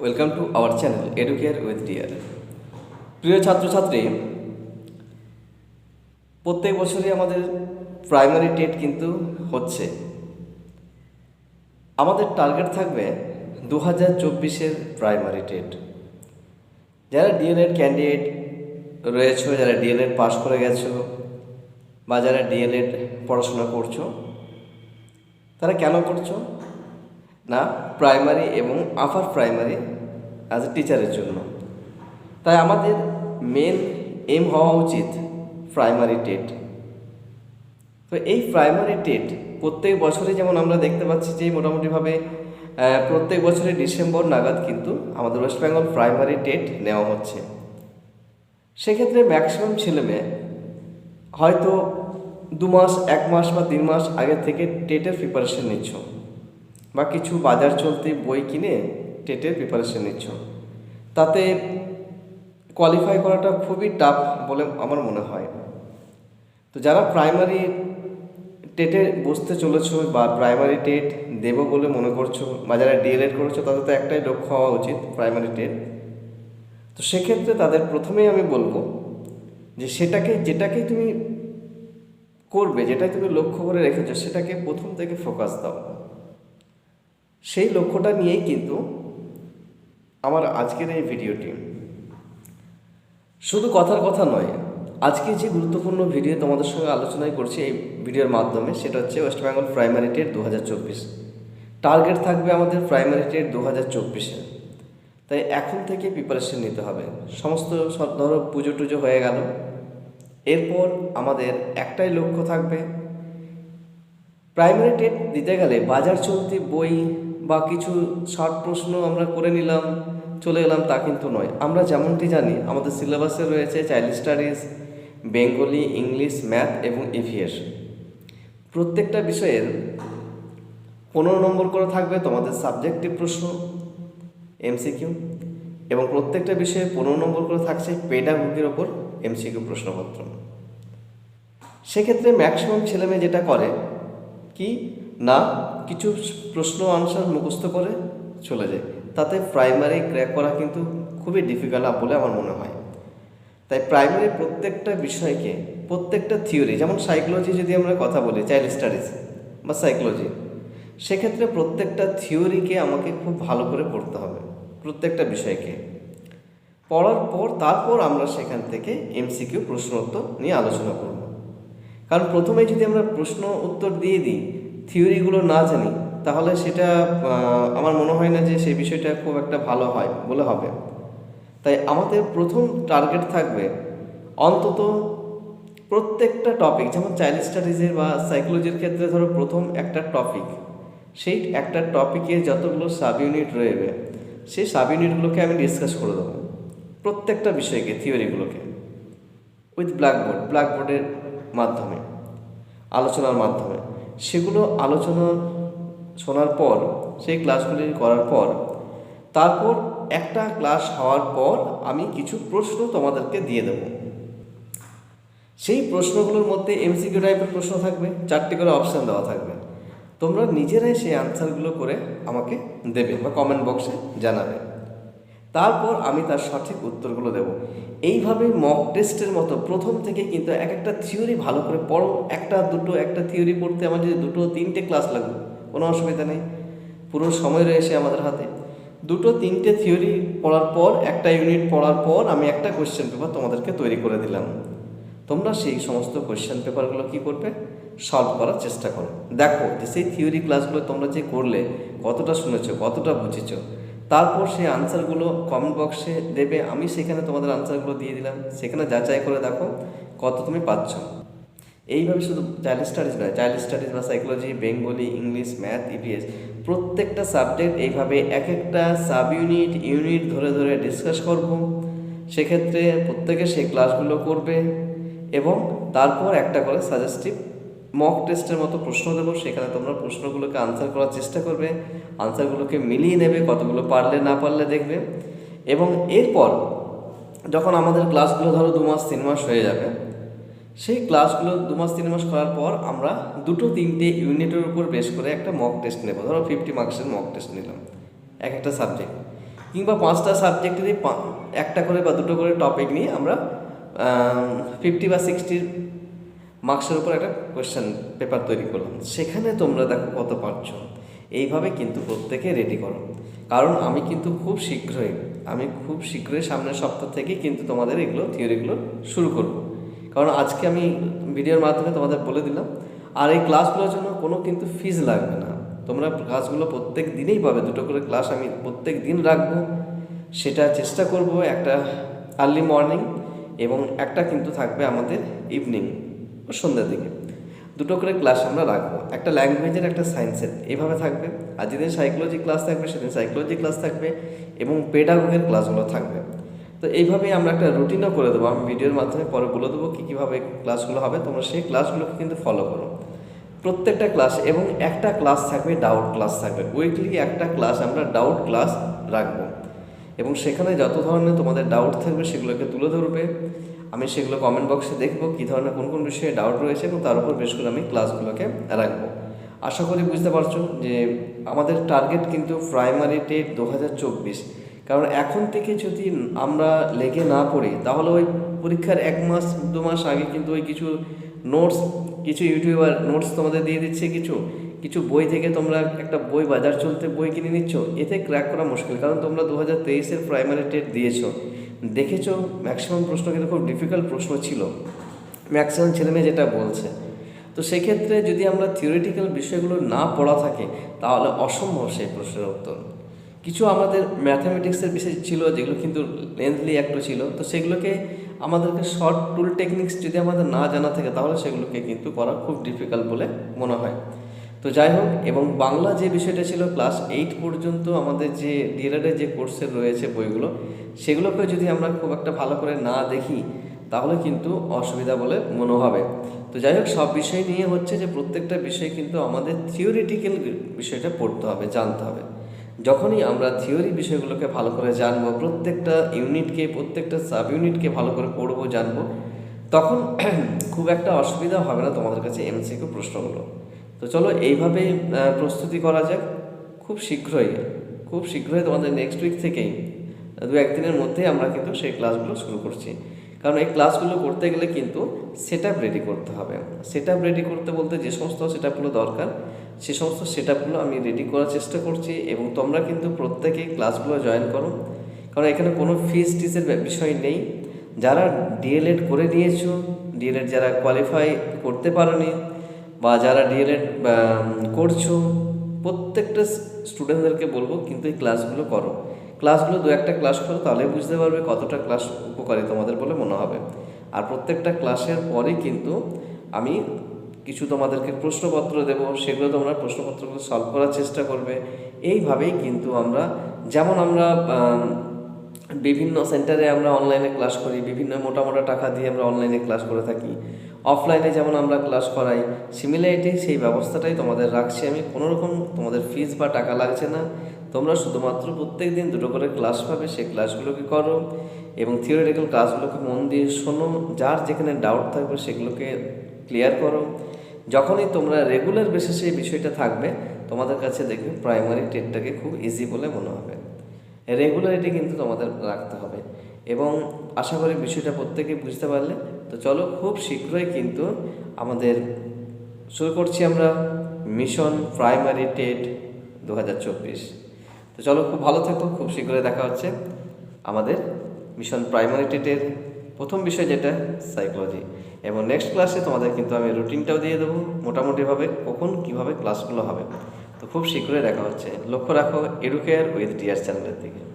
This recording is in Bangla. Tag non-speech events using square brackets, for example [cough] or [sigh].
Welcome to our channel Educare with dear প্রিয় ছাত্রছাত্রী, প্রত্যেক বছরই আমাদের প্রাইমারি টেট কিন্তু হচ্ছে। আমাদের টার্গেট থাকবে দু হাজার চব্বিশের প্রাইমারি টেট। যারা ডিএলএড ক্যান্ডিডেট রয়েছে, যারা ডিএলএড পাশ করে গেছো, বা যারা ডিএলএড পড়াশোনা করছ, তারা কেন করছ? না প্রাইমারি এবং আপার প্রাইমারি অ্যাজ এ টিচারের জন্য। তাই আমাদের মেন এম হওয়া উচিত প্রাইমারি টেট তো এই প্রাইমারি টেট প্রত্যেক বছরে যেমন আমরা দেখতে পাচ্ছি যে মোটামুটিভাবে প্রত্যেক বছরে ডিসেম্বর নাগাদ কিন্তু আমাদের ওয়েস্ট বেঙ্গল প্রাইমারি টেট নেওয়া হচ্ছে। সেক্ষেত্রে ম্যাক্সিমাম ছেলেমেয়ে হয়তো দু মাস, এক মাস বা তিন মাস আগে থেকে টেটের প্রিপারেশন নিচ্ছ। বা কিছু বাজার চলতি বই কিনে টেটের প্রিপারেশন নিচ্ছ। তাতে কোয়ালিফাই করাটা খুবই টাফ বলে আমার মনে হয়। তো যারা প্রাইমারি টেটে বসতে চলেছো বা প্রাইমারি টেট দেবো বলে মনে করছ বা যারা ডিএলএড করেছ, তাদের তো একটাই লক্ষ্য হওয়া উচিত প্রাইমারি টেট। তো সেক্ষেত্রে তাদের প্রথমেই আমি বলব যে সেটাকে যেটাকেই তুমি করবে, যেটাই তুমি লক্ষ্য করে রেখেছো, সেটাকে প্রথম থেকে ফোকাস দাও। সেই লক্ষ্যটা নিয়েই কিন্তু আমার আজকের এই ভিডিওটি। শুধু কথার কথা নয়, আজকে যে গুরুত্বপূর্ণ ভিডিও তোমাদের সঙ্গে আলোচনাই করছি এই ভিডিওর মাধ্যমে, সেটা হচ্ছে ওয়েস্ট বেঙ্গল প্রাইমারি টেট দু হাজার চব্বিশ। টার্গেট থাকবে আমাদের প্রাইমারি টেট দু হাজার চব্বিশে। তাই এখন থেকে প্রিপারেশন নিতে হবে। সমস্ত সব ধরো পুজো টুজো হয়ে গেল। এরপর আমাদের একটাই লক্ষ্য থাকবে প্রাইমারি টেট দিতে গেলে বাজার চলতি বই বা কিছু শর্ট প্রশ্ন আমরা করে নিলাম, চলে এলাম, তা কিন্তু নয়। আমরা যেমনটি জানি, আমাদের সিলেবাসে রয়েছে child studies, Bengali, English, math এবং ইভিএস। প্রত্যেকটা বিষয়ের পনেরো নম্বর করে থাকবে তোমাদের সাবজেক্টিভ প্রশ্ন, এমসিকিউ, এবং প্রত্যেকটা বিষয়ে পনেরো নম্বর করে থাকছে পেডাগোগির ওপর এমসিকিউ প্রশ্নপত্র। সেক্ষেত্রে ম্যাক্সিমাম ছেলেমেয়ে যেটা করে, কি? না, কিছু প্রশ্ন আনসার মুখস্থ করে চলে যায়। তাতে প্রাইমারি ক্র্যাক করা কিন্তু খুবই ডিফিকাল্ট বলে আমার মনে হয়। তাই প্রাইমারি প্রত্যেকটা বিষয়কে, প্রত্যেকটা থিওরি যেমন সাইকোলজি যদি আমরা কথা বলি চাইল্ড স্টাডিজ বা সাইকোলজি সেক্ষেত্রে প্রত্যেকটা থিওরিকে আমাকে খুব ভালো করে পড়তে হবে, প্রত্যেকটা বিষয়কে। পড়ার পর, তারপর আমরা সেখান থেকে এমসিকিউ প্রশ্ন উত্তর নিয়ে আলোচনা করব। কারণ প্রথমে যদি আমরা প্রশ্ন উত্তর দিয়ে দিই থিওরিগুলো না জানি, তাহলে সেটা আমার মনে হয় না যে সেই বিষয়টা খুব একটা ভালো হয় বলে হবে। তাই আমাদের প্রথম টার্গেট থাকবে অন্তত প্রত্যেকটা টপিক যেমন চাইল্ড স্টাডিজের বা সাইকোলজির ক্ষেত্রে ধরো প্রথম একটা টপিক সেই একটা টপিকে যতগুলো সাব ইউনিট রয়েবে, সেই সাব ইউনিটগুলোকে আমি ডিসকাস করে দেবো, প্রত্যেকটা বিষয়কে থিওরিগুলোকে উইথ ব্ল্যাকবোর্ড ব্ল্যাকবোর্ডের মাধ্যমে, আলোচনার মাধ্যমে। সেগুলো আলোচনা শোনার পর, সেই ক্লাসগুলি করার পর, তারপর একটা ক্লাস হওয়ার পর আমি কিছু প্রশ্ন তোমাদেরকে দিয়ে দেব। সেই প্রশ্নগুলোর মধ্যে এমসিকিউ টাইপের প্রশ্ন থাকবে, চারটি করে অপশান দেওয়া থাকবে। তোমরা নিজেরাই সেই আনসারগুলো করে আমাকে দেবে বা কমেন্ট বক্সে জানাবে। তারপর আমি তার সঠিক উত্তরগুলো দেব। এইভাবে মক টেস্টের মতো প্রথম থেকে কিন্তু এক একটা থিওরি ভালো করে পড়ো। একটা, দুটো, একটা থিওরি পড়তে আমার যদি দুটো, তিনটে ক্লাস লাগবে, কোনো অসুবিধা নেই। পুরো সময় রয়েছে আমাদের হাতে। দুটো, তিনটে থিওরি পড়ার পর, একটা ইউনিট পড়ার পর আমি একটা কোয়েশ্চেন পেপার তোমাদেরকে তৈরি করে দিলাম। তোমরা সেই সমস্ত কোয়েশ্চেন পেপারগুলো কী করবে? সলভ করার চেষ্টা করো। দেখো যে সেই থিওরি ক্লাসগুলো তোমরা যে করলে, কতটা শুনেছো, কতটা বুঝেছ তারপর সেই আনসারগুলো কমেন্ট বক্সে দেবে। আমি সেখানে তোমাদের আনসারগুলো দিয়ে দিলাম। সেখানে যাচাই করে দেখো কত তুমি পাচ্ছ। এইভাবে শুধু চাইল্ড স্টাডিজ নয় চাইল্ড স্টাডিজ বা psychology Bengali English math EVS প্রত্যেকটা সাবজেক্ট এইভাবে এক একটা সাব ইউনিট ইউনিট ধরে ধরে ডিসকাস করব। সেক্ষেত্রে প্রত্যেকে সেই ক্লাসগুলো করবে এবং তারপর একটা করে সাজেস্টিভ মক টেস্টের মতো প্রশ্ন দেবো, সেখানে তোমরা প্রশ্নগুলোকে আনসার করার চেষ্টা করবে আনসারগুলোকে মিলিয়ে নেবে, কতগুলো পারলে না পারলে দেখবে। এবং এরপর যখন আমাদের ক্লাসগুলো ধরো দু মাস, তিন মাস হয়ে যাবে, সেই ক্লাসগুলো দু মাস, তিন মাস করার পর আমরা দুটো, তিনটে ইউনিটের উপর বেশ করে একটা মক টেস্ট নেব। ধরো ফিফটি মার্কসের মক টেস্ট নিলাম, এক একটা সাবজেক্ট কিংবা পাঁচটা সাবজেক্টেরই একটা করে বা দুটো করে টপিক নিয়ে আমরা ফিফটি বা সিক্সটির মার্কসের উপর একটা কোয়েশ্চেন পেপার তৈরি করলাম। সেখানে তোমরা দেখো কত পারছ। এইভাবে কিন্তু প্রত্যেকে রেডি করো। কারণ আমি কিন্তু খুব শীঘ্রই, আমি খুব শীঘ্রই সামনের সপ্তাহ থেকে কিন্তু তোমাদের এগুলো থিওরিগুলো শুরু করব। কারণ আজকে আমি ভিডিওর মাধ্যমে তোমাদের বলে দিলাম, আর এই ক্লাসগুলোর জন্য কোনো কিন্তু ফিজ লাগবে না। তোমরা ক্লাসগুলো প্রত্যেক দিনেই পাবে, দুটো করে ক্লাস আমি প্রত্যেক দিন রাখব। সেটা চেষ্টা করব একটা আর্লি মর্নিং এবং একটা কিন্তু থাকবে আমাদের ইভিনিং সন্ধ্যার দিকে। দুটো করে ক্লাস আমরা রাখব। একটা ল্যাঙ্গুয়েজের একটা সায়েন্সের এভাবে থাকবে। আর যেদিন সাইকোলজি ক্লাস থাকবে, সেদিন সাইকোলজি ক্লাস থাকবে এবং পেডাগোগের ক্লাসগুলো থাকবে। তো এইভাবেই আমরা একটা রুটিনও করে দেবো। আমি ভিডিওর মাধ্যমে পরে বলে দেবো কী কীভাবে ক্লাসগুলো হবে। তোমরা সেই ক্লাসগুলোকে কিন্তু ফলো করো। প্রত্যেকটা ক্লাস এবং একটা ক্লাস থাকবে ডাউট ক্লাস থাকবে। উইকলি একটা ক্লাস আমরা ডাউট ক্লাস রাখব। এবং সেখানে যত ধরনের তোমাদের ডাউট থাকবে, সেগুলোকে তুলে ধরবে। আমি সেগুলো কমেন্ট বক্সে দেখব, কী ধরনের কোন কোন বিষয়ে ডাউট রয়েছে এবং তার উপর বেশ করে আমি ক্লাসগুলোকে রাখব। আশা করি বুঝতে পারছ যে আমাদের টার্গেট কিন্তু প্রাইমারি টেট দু হাজার চব্বিশ। কারণ এখন থেকে যদি আমরা লেগে না পড়ি, তাহলে ওই পরীক্ষার এক মাস, দু মাস আগে কিন্তু ওই কিছু নোটস কিছু ইউটিউবার নোটস তোমাদের দিয়ে দিচ্ছে কিছু কিছু বই থেকে তোমরা একটা বই, বাজার চলতে বই কিনে নিচ্ছ, এতে ক্র্যাক করা মুশকিল। কারণ তোমরা দু হাজার তেইশের প্রাইমারি টেট দিয়েছ। দেখেছ ম্যাক্সিমাম প্রশ্ন কিন্তু খুব ডিফিকাল্ট প্রশ্ন ছিল। ম্যাক্সিমাম ছেলেমেয়ে যেটা বলছে। তো সেক্ষেত্রে যদি আমরা থিওরিটিক্যাল বিষয়গুলো না পড়া থাকে, তাহলে অসম্ভব সেই প্রশ্নের উত্তর। কিছু আমাদের ম্যাথামেটিক্সের বিষয় ছিল, যেগুলো কিন্তু লেন্থলি একটু ছিল, তো সেগুলোকে আমাদেরকে শর্ট টুল টেকনিক্স যদি আমাদের না জানা থাকে, তাহলে সেগুলোকে কিন্তু করা খুব ডিফিকাল্ট বলে মনে হয়। তো যাই হোক, এবং বাংলা যে বিষয়টা ছিল ক্লাস এইট পর্যন্ত আমাদের যে ডিএলএডের যে কোর্সের রয়েছে বইগুলো সেগুলোকে যদি আমরা খুব একটা ভালো করে না দেখি, তাহলে কিন্তু অসুবিধা বলে মনে হবে। তো যাই হোক, সব বিষয় নিয়ে হচ্ছে যে প্রত্যেকটা বিষয় কিন্তু আমাদের থিওরিটিক্যাল বিষয়টা পড়তে হবে, জানতে হবে। যখনই আমরা থিওরি বিষয়গুলোকে ভালো করে জানব, প্রত্যেকটা ইউনিটকে প্রত্যেকটা সাব ইউনিটকে ভালো করে পড়ব, জানব, তখন [clears throat] খুব একটা অসুবিধা হবে না তোমাদের কাছে এমসিকিউ প্রশ্নগুলো। তো চলো এইভাবে প্রস্তুতি করা যাক খুব শীঘ্রই খুব শীঘ্রই তোমাদের নেক্সট উইক থেকেই, দু একদিনের মধ্যেই আমরা কিন্তু সেই ক্লাসগুলো শুরু করছি। কারণ এই ক্লাসগুলো করতে গেলে কিন্তু সেট আপ রেডি করতে হবে। সেট আপ রেডি করতে বলতে যে সমস্ত সেট আপগুলো দরকার, সে সমস্ত সেট আপগুলো আমি রেডি করার চেষ্টা করছি এবং তোমরা কিন্তু প্রত্যেকেই ক্লাসগুলো জয়েন করো। কারণ এখানে কোনো ফিস টিসের বিষয় নেই। যারা ডিএলএড করে নিয়েছো ডিএলএড যারা কোয়ালিফাই করতে পারোনি বা যারা ডিএলএড করছ, প্রত্যেকটা স্টুডেন্টদেরকে বলব, কিন্তু এই ক্লাসগুলো করো। ক্লাসগুলো দু একটা ক্লাস করো তাহলে বুঝতে পারবে কতটা ক্লাস উপকারী তোমাদের বলে মনে হবে। আর প্রত্যেকটা ক্লাসের পরে কিন্তু আমি কিছু তোমাদেরকে প্রশ্নপত্র দেব, সেগুলো তোমরা প্রশ্নপত্রগুলো সলভ করার চেষ্টা করবে। এইভাবেই কিন্তু আমরা, যেমন আমরা বিভিন্ন সেন্টারে আমরা অনলাইনে ক্লাস করি, বিভিন্ন মোটা মোটা টাকা দিয়ে আমরা অনলাইনে ক্লাস করে থাকি। অফলাইনে যেমন আমরা ক্লাস করাই সিমিলারিটি সেই ব্যবস্থাটাই তোমাদের রাখছি। আমি কোনো রকম তোমাদের ফিস বা টাকা লাগছে না। তোমরা শুধুমাত্র প্রত্যেক দিন দুটো করে ক্লাস পাবে, সেই ক্লাসগুলোকে করো এবং থিওরিটিক্যাল ক্লাসগুলোকে মন দিয়ে শোনো। যার যেখানে ডাউট থাকবে সেগুলোকে ক্লিয়ার করো। যখনই তোমরা রেগুলার বেসিসে এই বিষয়টা থাকবে, তোমাদের কাছে দেখবে প্রাইমারি টেটটাকে খুব ইজি বলে মনে হবে। রেগুলারিটি কিন্তু তোমাদের রাখতে হবে। এবং আশা করি বিষয়টা প্রত্যেকে বুঝতে পারলে। তো চলো, খুব শীঘ্রই কিন্তু আমাদের শুরু করছি আমরা মিশন প্রাইমারি টেট দু হাজার চব্বিশ। তো চলো, খুব ভালো থাকো, খুব শীঘ্রই দেখা হচ্ছে আমাদের মিশন প্রাইমারি টেটের প্রথম বিষয় যেটা, সাইকোলজি। এবং নেক্সট ক্লাসে তোমাদের কিন্তু আমি রুটিনটাও দিয়ে দেবো, মোটামুটিভাবে কখন কীভাবে ক্লাসগুলো হবে। তো খুব শীঘ্রই দেখা হচ্ছে। লক্ষ্য রাখো এডুকেয়ার উইথ টিয়ার চ্যানেলের দিকে।